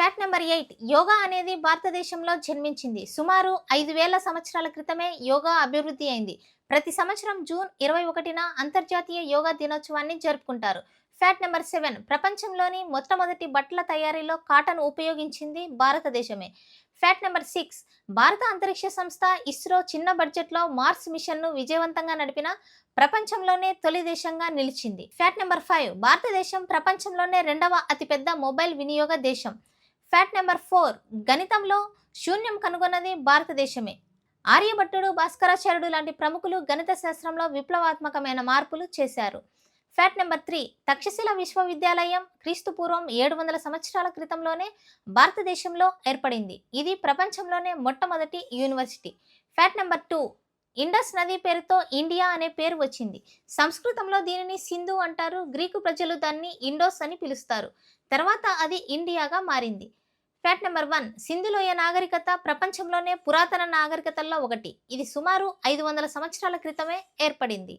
Fact number eight yoga అనేది భారతదేశంలో జన్మించింది. సుమారు ఐదు వేల సంవత్సరాల క్రితమే యోగా అభివృద్ధి అయింది. ప్రతి సంవత్సరం జూన్ ఇరవై ఒకటిన అంతర్జాతీయ యోగా దినోత్సవాన్ని జరుపుకుంటారు. ఫ్యాక్ట్ నెంబర్ సెవెన్ ప్రపంచంలోని మొట్టమొదటి బట్టల తయారీలో కాటన్ ఉపయోగించింది భారతదేశమే. ఫ్యాక్ట్ నెంబర్ సిక్స్ భారత అంతరిక్ష సంస్థ ఇస్రో చిన్న బడ్జెట్లో మార్స్ మిషన్ను విజయవంతంగా నడిపిన ప్రపంచంలోనే తొలి దేశంగా నిలిచింది. ఫ్యాక్ట్ నెంబర్ ఫైవ్ భారతదేశం ప్రపంచంలోనే రెండవ అతిపెద్ద మొబైల్ వినియోగ దేశం. ఫ్యాక్ట్ నెంబర్ ఫోర్ గణితంలో శూన్యం కనుగొన్నది భారతదేశమే. ఆర్యభట్టుడు భాస్కరాచార్యుడు లాంటి ప్రముఖులు గణిత శాస్త్రంలో విప్లవాత్మకమైన మార్పులు చేశారు. ఫ్యాక్ట్ నెంబర్ త్రీ తక్షశిల విశ్వవిద్యాలయం క్రీస్తు పూర్వం ఏడు వందల సంవత్సరాల క్రితంలోనే భారతదేశంలో ఏర్పడింది. ఇది ప్రపంచంలోనే మొట్టమొదటి university. Fact number two Indus నది పేరుతో ఇండియా అనే పేరు వచ్చింది. సంస్కృతంలో దీనిని సింధు అంటారు. గ్రీకు ప్రజలు దాన్ని ఇండోస్ అని పిలుస్తారు. తర్వాత అది ఇండియాగా మారింది. ఫ్యాక్ట్ నెంబర్ వన్ సింధులోయ నాగరికత ప్రపంచంలోనే పురాతన నాగరికతల్లో ఒకటి. ఇది సుమారు ఐదు వందల సంవత్సరాల క్రితమే ఏర్పడింది.